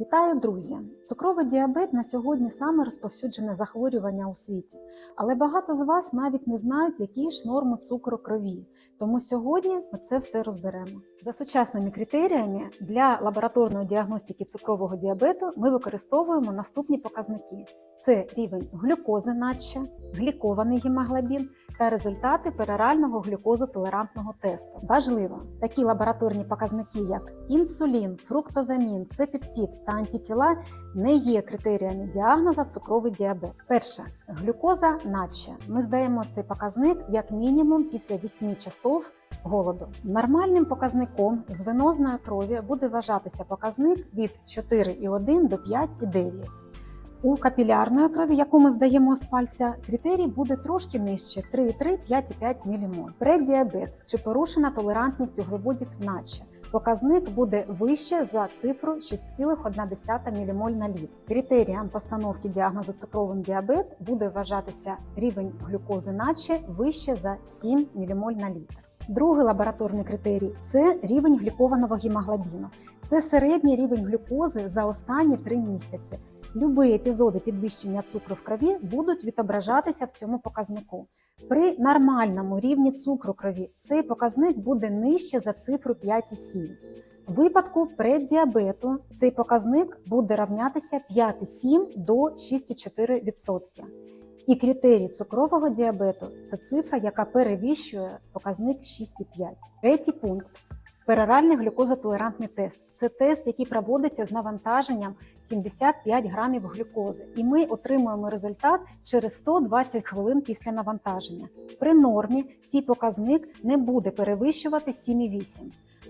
Вітаю, друзі! Цукровий діабет на сьогодні саме розповсюджене захворювання у світі, але багато з вас навіть не знають, які ж норми цукру крові. Тому сьогодні ми це все розберемо. За сучасними критеріями для лабораторної діагностики цукрового діабету ми використовуємо наступні показники: це рівень глюкози, наче, глікований гемоглобін та результати перорального глюкозотолерантного тесту. Важливо, такі лабораторні показники, як інсулін, фруктозамін, цепептид та антитіла, не є критеріями діагноза цукровий діабет. Перше глюкоза, наче ми здаємо цей показник як мінімум після 8 часов голоду. Нормальним показником з венозної крові буде вважатися показник від 4,1 до 5,9. У капілярної крові, яку ми здаємо з пальця, критерій буде трошки нижче 3,3-5,5 мілімоль. Преддіабет чи порушена толерантність углеводів наче. Показник буде вище за цифру 6,1 мілімоль на літр. Критерієм постановки діагнозу цукровим діабет буде вважатися рівень глюкози наче вище за 7 мілімоль на літр. Другий лабораторний критерій це рівень глікованого гемоглобіну. Це середній рівень глюкози за останні 3 місяці. Любі епізоди підвищення цукру в крові будуть відображатися в цьому показнику. При нормальному рівні цукру крові цей показник буде нижче за цифру 5,7. В випадку преддіабету цей показник буде равнятися 5,7 до 6,4%. І критерій цукрового діабету це цифра, яка перевищує показник 6,5. Третій пункт пероральний глюкозотолерантний тест. Це тест, який проводиться з навантаженням 75 грамів глюкози, і ми отримуємо результат через 120 хвилин після навантаження. При нормі цей показник не буде перевищувати 7,8.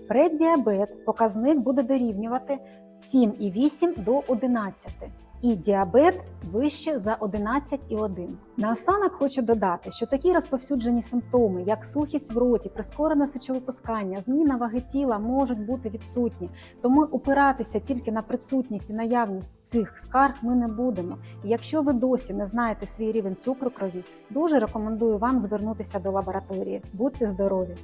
Преддіабет показник буде дорівнювати 7,8 до 11 і діабет вище за 11,1. Наостанок хочу додати, що такі розповсюджені симптоми, як сухість в роті, прискорене сечовипускання, зміна ваги тіла можуть бути відсутні. Тому опиратися тільки на присутність і наявність цих скарг ми не будемо. І якщо ви досі не знаєте свій рівень цукру крові, дуже рекомендую вам звернутися до лабораторії. Будьте здорові!